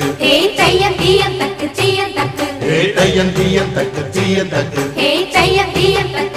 தக்கு. ஹே தையம் தீயம் தக்கு தீயம் தக்கு. ஹே தையம் தீயம் தக்கு தீயம் தக்கு. ஹே தையம் தீயம் தக்கு.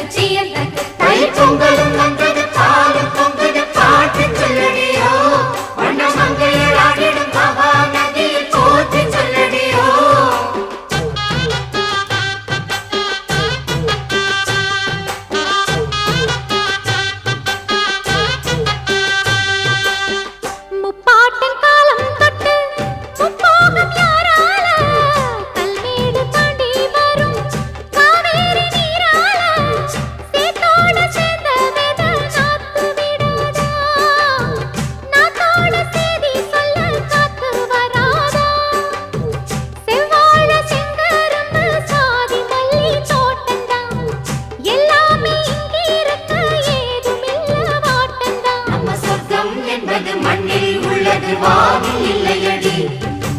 என்பது மண்ணில் உள்ளது வாதி இல்லையடி.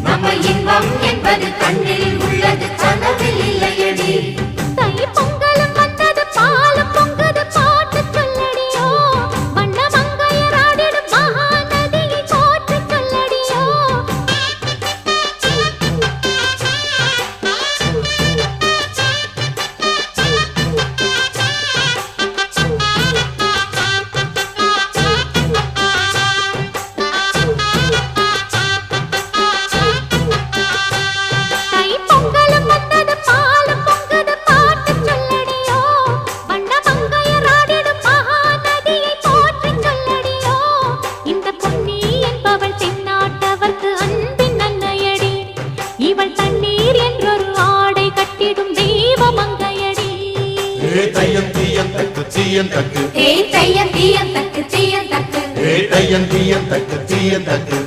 நம்ம இன்பம் என்பது கண்ணில் உள்ளது தீயன் தக்கு. ஏ தையன் தீயன் தக்கு தீயன் தக்கு. தீயன் தக்கு தீயன் தக்கு.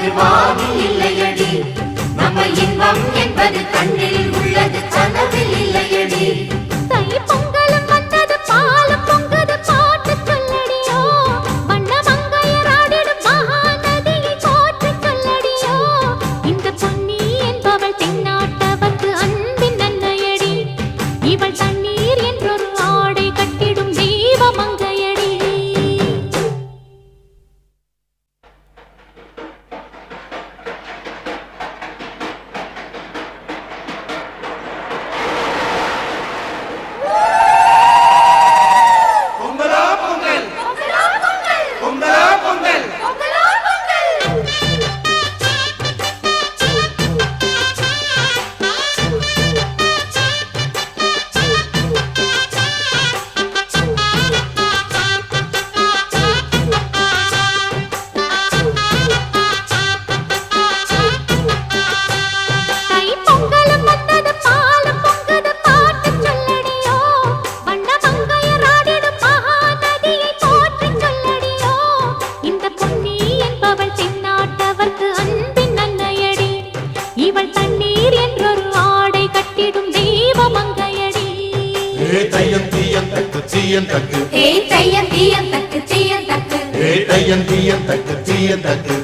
எனக்கு வாதி இல்லையடி. நம்ம இன்பம் என்பது கண்ணில் உள்ளது. தீயன் தக்கு. ஹே தையன் தீயன் தக்கு தீயன் தக்கு. தீயன் தக்கு தீயன் தக்கு.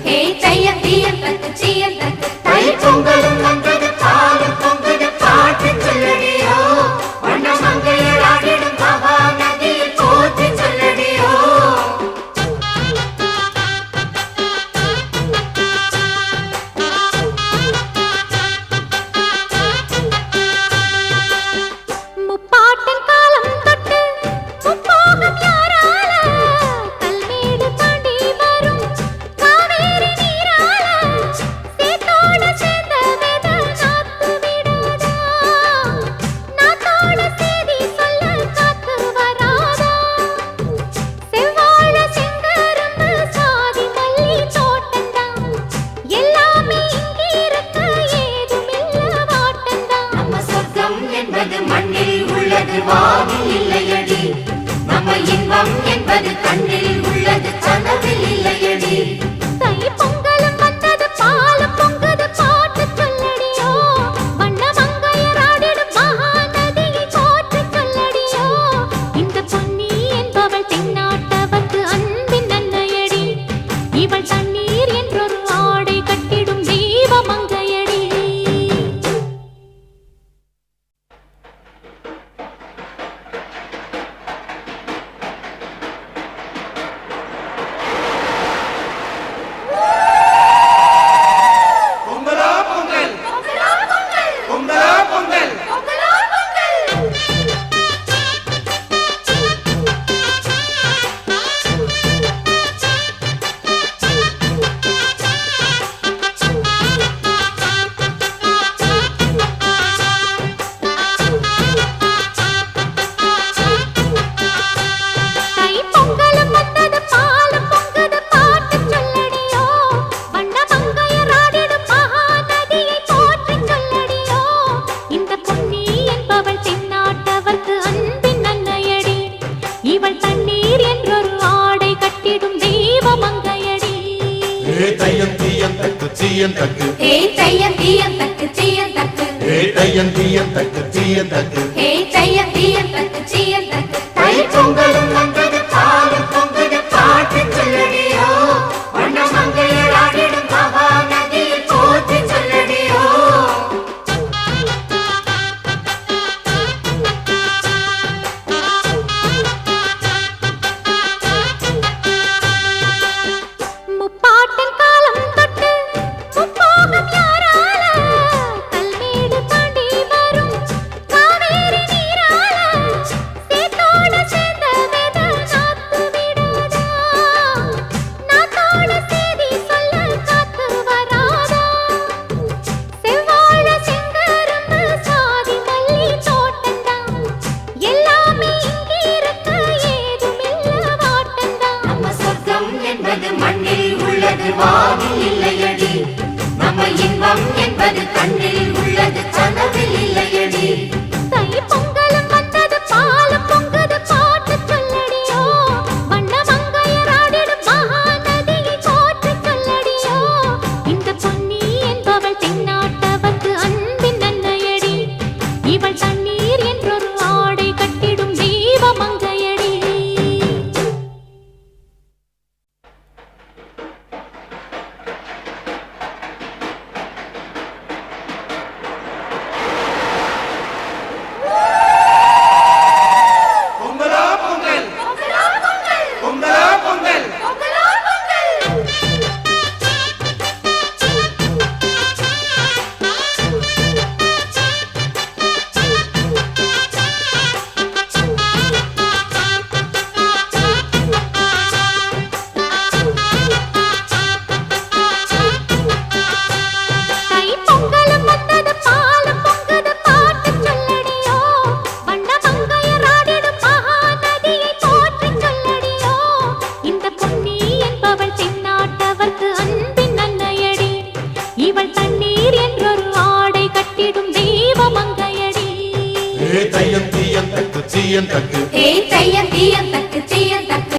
சீயன் தக்கு. ஹே தையன் தீயன் தக்கு சீயன் தக்கு. ஹே தையன் தீயன் தக்கு சீயன் தக்கு. ஹே தையன் தீயன் தக்கு சீயன் தக்கு. தை பொங்கலும் வந்த வாழ்வு இல்லையடி நம்ம இன்பம் என்பது கண்ணில் உள்ள